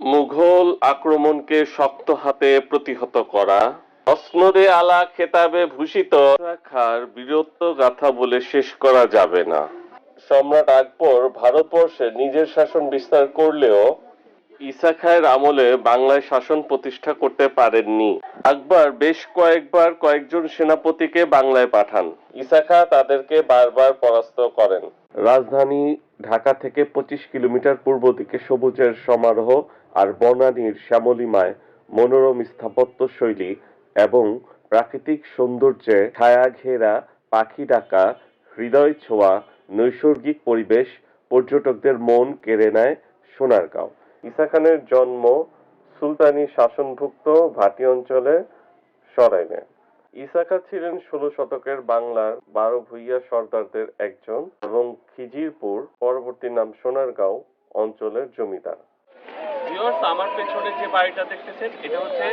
মুঘল আক্রমণকে শক্ত হাতে প্রতিহত করা অস্নদে আলা খেতাবে ভূষিত খার বীরত্ব গাথা বলে শেষ করা যাবে না। সম্রাট আকবর ভারতবর্ষে নিজের শাসন বিস্তার করলেও ঈসা খায়ের আমলে বাংলায় শাসন প্রতিষ্ঠা করতে পারেননি। আকবর বেশ কয়েকবার কয়েকজন সেনাপতিকে বাংলায় পাঠান। ঈসা খা তাদেরকে বারবার পরাস্ত করেন। রাজধানী ঢাকা থেকে পঁচিশ কিলোমিটার পূর্ব দিকে সবুজের সমারোহ আর বনানীর শ্যামলিমায় মনোরম স্থাপত্য শৈলী এবং প্রাকৃতিক সৌন্দর্যে ছায়া ঘেরা পাখি ডাকা, হৃদয় ছোঁয়া, নৈসর্গিক পরিবেশ পর্যটকদের মন কেড়ে নেয় সোনারগাঁও। ঈসা খানের জন্ম সুলতানি শাসনভুক্ত ভাটি অঞ্চলে সরাইনে খান ছিলেন ষোলো শতকের বাংলার বারো ভূইয়া সর্দারদের একজন এবং খিজিরপুর পরবর্তী নাম সোনারগাঁও অঞ্চলের জমিদার। ভিউয়ার্স আমার পেছনে যে বাড়িটা দেখতেছেন, এটা হচ্ছে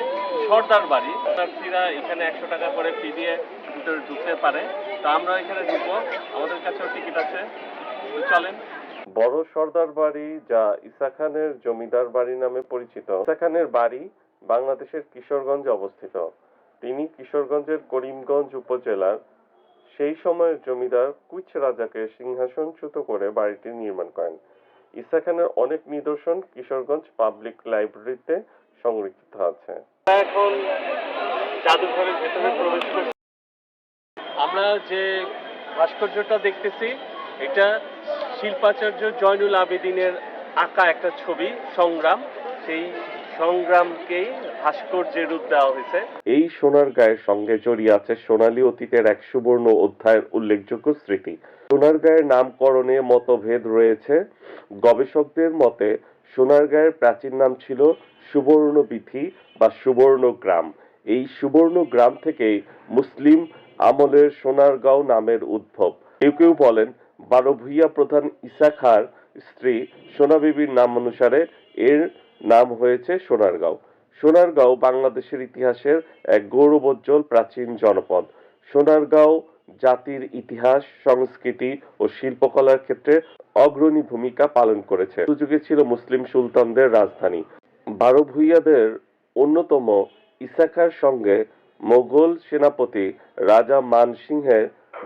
সর্দার বাড়ি। প্রার্থীরা এখানে একশো টাকা করে ফি দিয়ে ভিতরে ঢুকতে পারে। তো আমরা এখানে ঢুকবো। আমাদের কাছেও টিকিট আছে। চলেন। বড় সর্দার বাড়ি, যা ঈসা খানের জমিদার বাড়ি নামে পরিচিত। ঈসা খানের বাড়ি বাংলাদেশের কিশোরগঞ্জে অবস্থিত। তিনি কিশোরগঞ্জের করিমগঞ্জ উপজেলার সেই সময়ের জমিদার কুইচ রাজাকে সিংহাসনচ্যুত করে বাড়িটি নির্মাণ করেন। ঈসা খানের অনেক নিদর্শন কিশোরগঞ্জ পাবলিক লাইব্রেরিতে সংরক্ষিত আছে। এখন জাদুঘরের ভেতরে প্রবেশ করছি। আমরা যে ভাস্কর্যটা দেখতেছি এটা শিল্পাচার্য জয়নুল আবেদিনের আঁকা একটা ছবি সংগ্রাম। সেই সংগ্রামকেই ভাস্কর্যের রূপ দেওয়া হয়েছে। এই সোনার গায়ের সঙ্গে জড়িয়ে আছে সোনালী অতীতের এক সুবর্ণ অধ্যায়ের উল্লেখযোগ্য স্মৃতি। সোনার গায়ের নামকরণে মতভেদ রয়েছে। গবেষকদের মতে সোনার গায়ের প্রাচীন নাম ছিল সুবর্ণ বিথি বা সুবর্ণ গ্রাম এই সুবর্ণ গ্রাম থেকেই মুসলিম আমলের সোনারগাঁও নামের উদ্ভব। কেউ কেউ বলেন বারো ভূইয়া প্রধান ঈসা খার স্ত্রী সোনা বিবির নাম অনুসারে এর নাম হয়েছে সোনারগাঁও। সোনারগাঁও বাংলাদেশের ইতিহাসের এক গৌরবোজ্জ্বল প্রাচীন জনপদ। সোনারগাঁও জাতির ইতিহাস, সংস্কৃতি ও শিল্পকলার ক্ষেত্রে অগ্রণী ভূমিকা পালন করেছে। সুযোগে ছিল মুসলিম সুলতানদের রাজধানী। বারো ভূইয়াদের অন্যতম ইসাখার সঙ্গে মোগল সেনাপতি রাজা মানসিংহের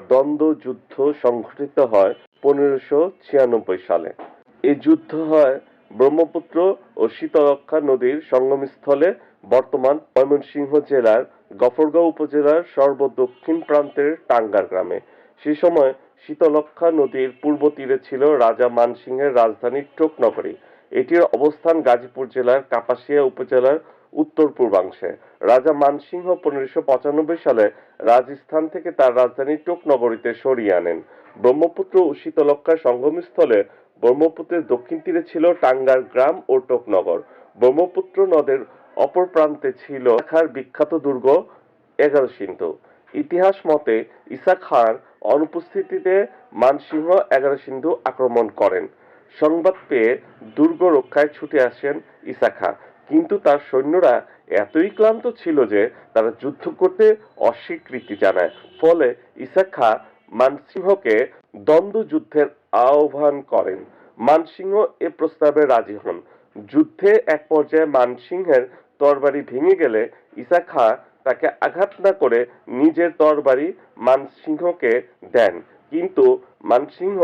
দ্বন্দ্ব যুদ্ধ সংঘটিত হয় পনেরোশো ছিয়ানব্বই সালে। এই যুদ্ধ হয় ব্রহ্মপুত্র ও শীতলক্ষা নদীর সঙ্গমস্থলে বর্তমান ময়মনসিংহ জেলার গফরগাঁও উপজেলার সর্বদক্ষিণ প্রান্তের টাঙ্গার গ্রামে। সে সময় শীতলক্ষা নদীর পূর্ব তীরে ছিল রাজা মানসিংহের রাজধানী টোকনগরী। এটির অবস্থান গাজীপুর জেলার কাপাসিয়া উপজেলার উত্তর পূর্বাংশে। রাজা মানসিংহ পনেরোশো পঁচানব্বই সালে রাজস্থান থেকে তার রাজধানী টোকনগরীতে সরিয়ে আনেন। ব্রহ্মপুত্র ও শীতলক্ষার সঙ্গমস্থলে ব্রহ্মপুত্রের দক্ষিণ তীরে ছিল টাঙ্গার গ্রাম ও টোকনগর। ব্রহ্মপুত্র নদের অপর প্রান্তে ছিল খার বিখ্যাত দুর্গ এগারো সিন্ধু। ইতিহাস মতে ঈসা খান অনুপস্থিতিতে মানসিংহ এগারো সিন্ধু আক্রমণ করেন। সংবাদ পেয়ে দুর্গ রক্ষায় ছুটে আসেন ঈসা খাঁ কিন্তু তার সৈন্যরা এতই ক্লান্ত ছিল যে তারা যুদ্ধ করতে অস্বীকৃতি জানায়। ফলে ঈসা খাঁ মানসিংহকে দ্বন্দ্ব যুদ্ধের আহ্বান করেন। মানসিংহ এ প্রস্তাবে রাজি হন। যুদ্ধে এক পর্যায়ে মানসিংহের তরবারি ভেঙে গেলে ঈসা খাঁ তাকে আঘাত না করে নিজের তরবারি মানসিংহকে দেন। কিন্তু মানসিংহ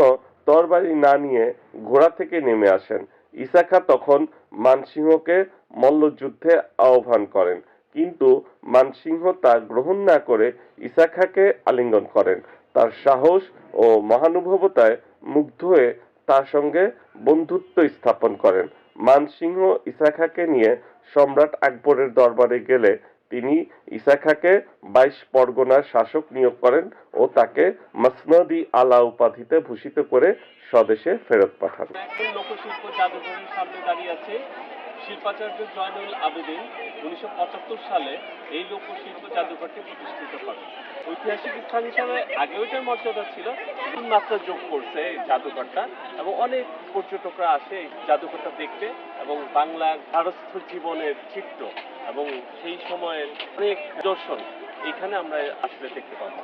তরবারি না নিয়ে ঘোড়া থেকে নেমে আসেন। ইসাখা তখন মানসিংহকে মল্লযুদ্ধে আহ্বান করেন। কিন্তু মানসিংহ তা গ্রহণ না করে ইসাখাকে আলিঙ্গন করেন। তার সাহস ও মহানুভবতায় মুগ্ধ হয়ে তার সঙ্গে বন্ধুত্ব স্থাপন করেন। মানসিংহ ইসাখাকে নিয়ে সম্রাট আকবরের দরবারে গেলে তিনি ঈসা খাঁকে বাইশ পরগনার শাসক নিয়োগ করেন ও তাকে মসনদি আলা উপাধিতে ভূষিত করে স্বদেশে ফেরত পাঠান। লোকশিল্প জাদুঘরের সামনে দাঁড়িয়ে আছে শিল্পাচার্য জয়নুল আবেদিন। উনিশশো পঁচাত্তর সালে এই লোকশিল্প জাদুঘরটি প্রতিষ্ঠিত করেন। ঐতিহাসিক স্থান হিসাবে আগেও এটার মর্যাদা ছিল। মাত্রা যোগ করছে এই জাদুঘরটা এবং অনেক পর্যটকরা আসে এই জাদুঘরটা দেখতে। এবং বাংলার গারস্থ জীবনের চিত্র এবং সেই সময়ের অনেক দর্শন এখানে আমরা আসলে দেখতে পাবো।